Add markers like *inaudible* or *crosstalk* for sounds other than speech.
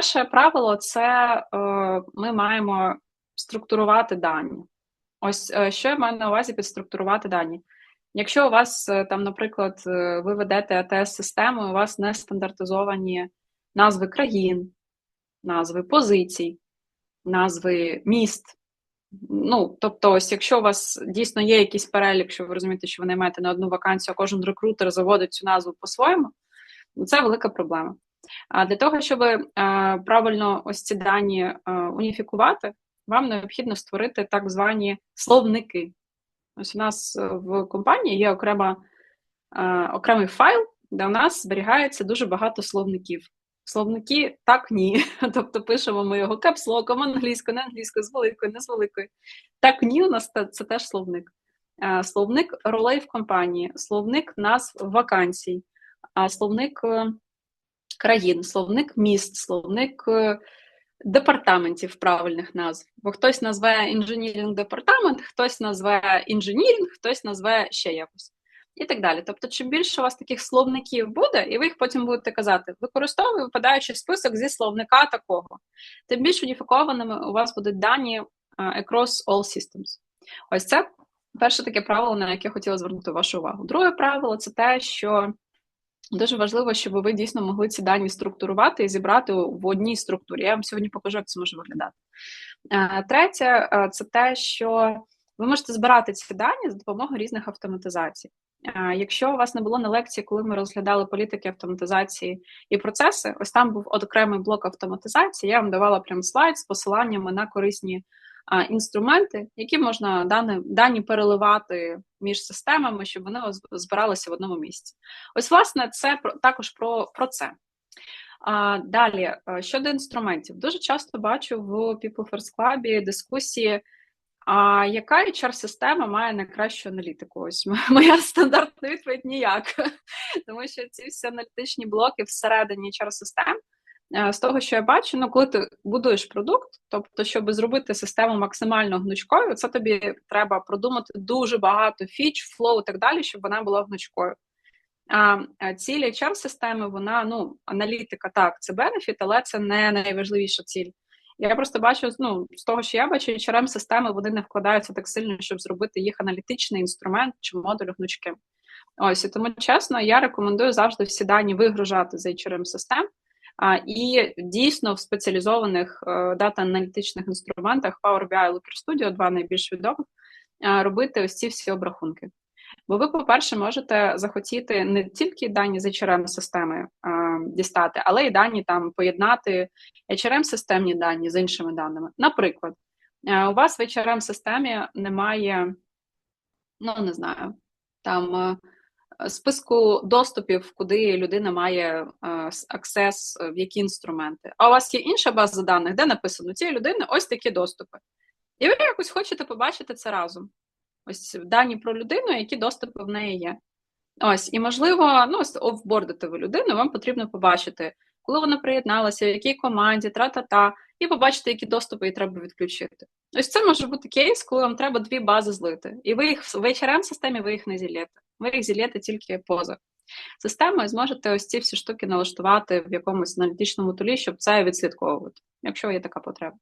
перше правило це е, ми маємо структурувати дані. Ось е, що я маю на увазі під структурувати дані. Якщо у вас е, там, наприклад, ви ведете АТС-систему, у вас не стандартизовані назви країн, назви позицій, назви міст. Ну, тобто, ось якщо у вас дійсно є якийсь перелік, що ви розумієте, що ви наймаєте на одну вакансію, а кожен рекрутер заводить цю назву по-своєму, це велика проблема. А для того, щоб е, правильно ось ці дані е, уніфікувати, вам необхідно створити так звані словники. Ось у нас е, в компанії є окрема, окремий файл, де у нас зберігається дуже багато словників. Словники так, ні. *laughs* Тобто пишемо ми його капслоком, англійською, не англійською, з великою, не з великою. Так, ні, у нас це теж словник. Словник ролей в компанії, словник назв вакансій, словник країн, словник міст, словник е, департаментів правильних назв. Бо хтось назве інженірінг департамент, хтось назве інженірінг, хтось назве ще якось. І так далі. Тобто, чим більше у вас таких словників буде, і ви їх потім будете казати, використовую випадаючий список зі словника такого, тим більш уніфікованими у вас будуть дані uh, across all systems. Ось це перше таке правило, на яке хотіла звернути вашу увагу. Друге правило це те, що Дуже важливо, щоб ви дійсно могли ці дані структурувати і зібрати в одній структурі. Я вам сьогодні покажу, як це може виглядати. Е, третє, е, це те, що ви можете збирати ці дані за допомогою різних автоматизацій. Е, якщо у вас не було на лекції, коли ми розглядали політики автоматизації і процеси, ось там був окремий блок автоматизації. Я вам давала прям слайд з посиланнями на корисні інструменти, які можна дані, дані переливати між системами, щоб вони збиралися в одному місці. Ось, власне, це також про, про це. Далі, щодо інструментів, дуже часто бачу в People First Club дискусії. А яка HR-система має найкращу аналітику? Ось *laughs* моя стандартна відповідь ніяк. *laughs* Тому що ці всі аналітичні блоки всередині HR-систем Е, з того, що я бачу, ну коли ти будуєш продукт, тобто, щоб зробити систему максимально гнучкою, це тобі треба продумати дуже багато фіч, флоу і так далі, щоб вона була гнучкою. А ціль hr системи вона ну, аналітика, так, це бенефіт, але це не найважливіша ціль. Я просто бачу, ну, з того, що я бачу, hrm системи вони не вкладаються так сильно, щоб зробити їх аналітичний інструмент чи модуль гнучким. Ось і тому чесно, я рекомендую завжди всі дані вигружати з hrm систем і дійсно в спеціалізованих е, дата-аналітичних інструментах Power BI Looker Studio, два найбільш відомих, е, робити ось ці всі обрахунки. Бо ви, по-перше, можете захотіти не тільки дані з hrm системи е, дістати, але й дані там поєднати hrm системні дані з іншими даними. Наприклад, у вас в hrm системі немає, ну не знаю, там списку доступів, куди людина має е, аксес в які інструменти. А у вас є інша база даних, де написано цієї людини ось такі доступи. І ви якось хочете побачити це разом. Ось дані про людину, які доступи в неї є. Ось, і можливо, ну, офбордити ви людину, вам потрібно побачити, коли вона приєдналася, в якій команді, тра-та-та, і побачити, які доступи їй треба відключити. Ось це може бути кейс, коли вам треба дві бази злити. І ви їх в hrm системі ви їх не зілєте. Ви їх зілєте тільки поза системою, зможете ось ці всі штуки налаштувати в якомусь аналітичному тулі, щоб це відслідковувати, якщо є така потреба.